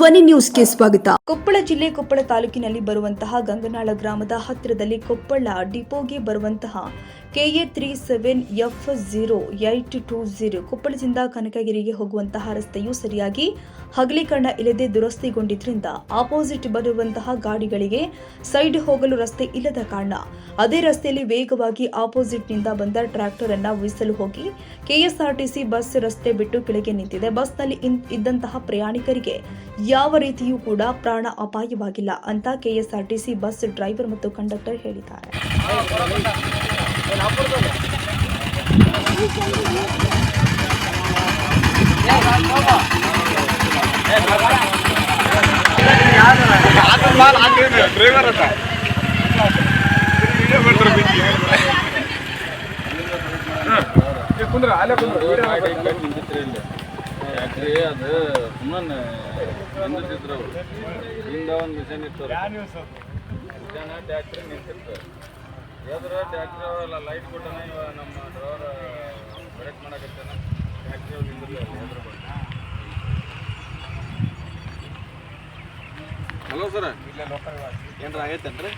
ಧ್ವನಿ ನ್ಯೂಸ್ಗೆ ಸ್ವಾಗತ. ಕೊಪ್ಪಳ ಜಿಲ್ಲೆ ಕೊಪ್ಪಳ ತಾಲೂಕಿನಲ್ಲಿ ಬರುವಂತಹ ಗಂಗನಾಳ ಗ್ರಾಮದ ಹತ್ತಿರದಲ್ಲಿ ಕೊಪ್ಪಳ ಡಿಪೋಗೆ ಬರುವಂತಹ KA three seven F zero eight two zero ಕೊಪ್ಪಳದಿಂದ ಕನಕಗಿರಿಗೆ ಹೋಗುವಂತಹ ರಸ್ತೆಯು ಸರಿಯಾಗಿ ಹಗಲೀಕರಣ ಇಲ್ಲದೆ ದುರಸ್ತಿಗೊಂಡಿದ್ದರಿಂದ ಆಪೋಸಿಟ್ ಬರುವಂತಹ ಗಾಡಿಗಳಿಗೆ ಸೈಡ್ ಹೋಗಲು ರಸ್ತೆ ಇಲ್ಲದ ಕಾರಣ ಅದೇ ರಸ್ತೆಯಲ್ಲಿ ವೇಗವಾಗಿ ಆಪೋಸಿಟ್ನಿಂದ ಬಂದ ಟ್ರ್ಯಾಕ್ಟರ್ ಅನ್ನ ಉಳಿಸಲು ಹೋಗಿ ಕೆಎಸ್ಆರ್ಟಿಸಿ ಬಸ್ ರಸ್ತೆ ಬಿಟ್ಟು ಕೆಳಗೆ ನಿಂತಿದೆ. ಬಸ್ನಲ್ಲಿ ಇದ್ದಂತಹ ಪ್ರಯಾಣಿಕರಿಗೆ ಯಾವ ರೀತಿಯೂ ಕೂಡ ಪ್ರಾಣ ಅಪಾಯವಾಗಿಲ್ಲ ಅಂತ ಕೆಎಸ್ಆರ್ಟಿಸಿ ಬಸ್ ಡ್ರೈವರ್ ಮತ್ತು ಕಂಡಕ್ಟರ್ ಹೇಳಿದ್ದಾರೆ. ಡ್ರೈವರ್ ಅಂತ ಕುಂದ್ರ ಅಲ್ಲೇ ಕುಂದ್ರ ಯಾಕ್ರಿ ಅದು ಸುಮ್ಮನೆ ನಿಂದಿಸಿದ್ರು ಹಿಂದ ಒಂದು ಮಿಷನ್ ಇತ್ತು ಮಿಷನ್ ಟ್ಯಾಕ್ಟ್ರಿ ನಿಂತಿರ್ತಾರೆ ಯಾವ್ದ್ರ ಟ್ಯಾಕ್ಟ್ರಿ ಅವೆಲ್ಲ ಲೈಟ್ ಕೊಟ್ಟನ ಇವ ನಮ್ಮ ಡ್ರೈವರ್ ಬ್ರೇಕ್ ಮಾಡಕತ್ತಾನ. ಟ್ಯಾಕ್ಟ್ರಿ ಅವ್ರು ನಿಂದಿರ್ಲಿಲ್ಲ ಎದ್ರ ಹಲೋ ಸರ್ ಏನ್ರ ಆಗೈತೇನ್ರಿ?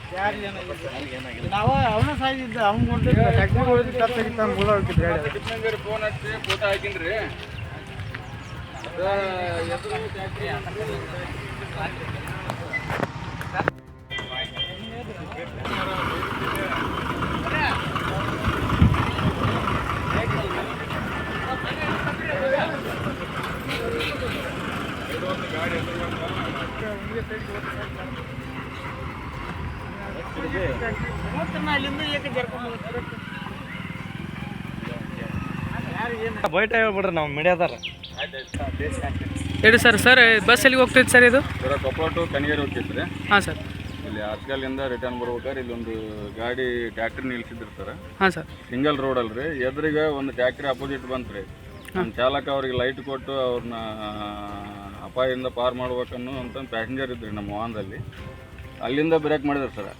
ನಾವ ಅವನ ಸಾಯಿದ್ದ ಅವ್ನ ಕೊಟ್ಟಿದ್ದ ಟ್ಯಾಕ್ಟ್ರಿ ಹೊಡೆದು ತಪ್ಪಾಗಿತ್ತ ಮೂಲ ಹೋಗಿದ್ರಿ ಟಿಪ್ಪಂಗರಿ ಫೋನ್ ಹಚ್ಚಿ ಫೋಟೋ ಹಾಕಿನ್ರಿ. ಅದ ಎದುರು ಟ್ಯಾಕ್ಟ್ರಿ ಬೈಟ್ ಹೇಳ್ಬಿಡ್ರಿ ನಾವು ಮೀಡಿಯಾದಾರ ಹೇಳಿ ಸರ್ ಸರ್ ಬಸ್ ಎಲ್ಲಿಗೆ ಹೋಗ್ತೈತೆ ಸರ್ ಇದು? ಕೊಪ್ಪಳ ಟು ಕಣಿಗೇರಿ ಹೋಗ್ತೈತೆ ರೀ ಹಾಂ ಸರ್. ಇಲ್ಲಿ ಆಸ್ಕಲ್ಲಿಂದ ರಿಟರ್ನ್ ಬರ್ಬೇಕಾದ್ರೆ ಇಲ್ಲೊಂದು ಗಾಡಿ ಟ್ಯಾಕ್ಟ್ರಿ ನಿಲ್ಸಿದಿರ್ತಾರೆ ಸರ್. ಹಾಂ ಸರ್. ಸಿಂಗಲ್ ರೋಡ್ ಅಲ್ರಿ. ಎದುರಿಗೆ ಒಂದು ಟ್ಯಾಕ್ಟ್ರಿ ಅಪೋಸಿಟ್ ಬಂತ್ರಿ ನಮ್ಮ ಚಾಲಕ ಅವ್ರಿಗೆ ಲೈಟ್ ಕೊಟ್ಟು ಅವ್ರನ್ನ ಅಪಾಯದಿಂದ ಪಾರ್ ಮಾಡ್ಬೇಕನ್ನೋ ಅಂತ ಪ್ಯಾಸೆಂಜರ್ ಇದ್ರಿ ನಮ್ಮ ವಾಹನದಲ್ಲಿ. ಅಲ್ಲಿಂದ ಬ್ರೇಕ್ ಮಾಡಿದ್ರು ಸರ್.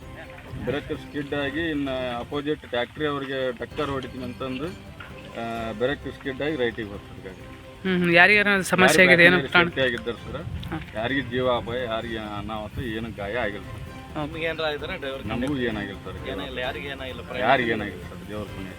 ಬ್ರೇಕ್ ಸ್ಕಿಡ್ ಆಗಿ ಇನ್ನು ಅಪೋಸಿಟ್ ಟ್ಯಾಕ್ಟ್ರಿ ಅವ್ರಿಗೆ ಟಕ್ಕರ್ ಹೊಡಿತೀನಿ ಅಂತಂದು ಬ್ರೇಕ್ ಸ್ಕಿಡ್ ಆಗಿ ರೈಟಿಗೆ ಬರ್ತದೆ ಗಾಡಿ. ಯಾರಿಗಾರ ಸಮಸ್ಯೆ ಆಗಿದೆ ಏನು ಆಗಿದ್ದಾರೆ ಸರ್ ಯಾರಿಗೆ ಜೀವ ಅಪಾಯ ಯಾರಿಗೆ ಅನಾಹುತ ಏನು ಗಾಯ ಆಗಿಲ್ಲ ಸರ್. ನಮ್ಗೆ ಏನಾರ ಡ್ರೈವರ್ ನಮಗೂ ಏನಾಗಿಲ್ಲ ಸರ್ ಯಾರಿಗೆ ಏನಾಗಿಲ್ಲ ಯಾರಿಗೆ ಏನಾಗಿಲ್ಲ ಸರ್ ದೇವ್ರ ಪುಣ್ಯ.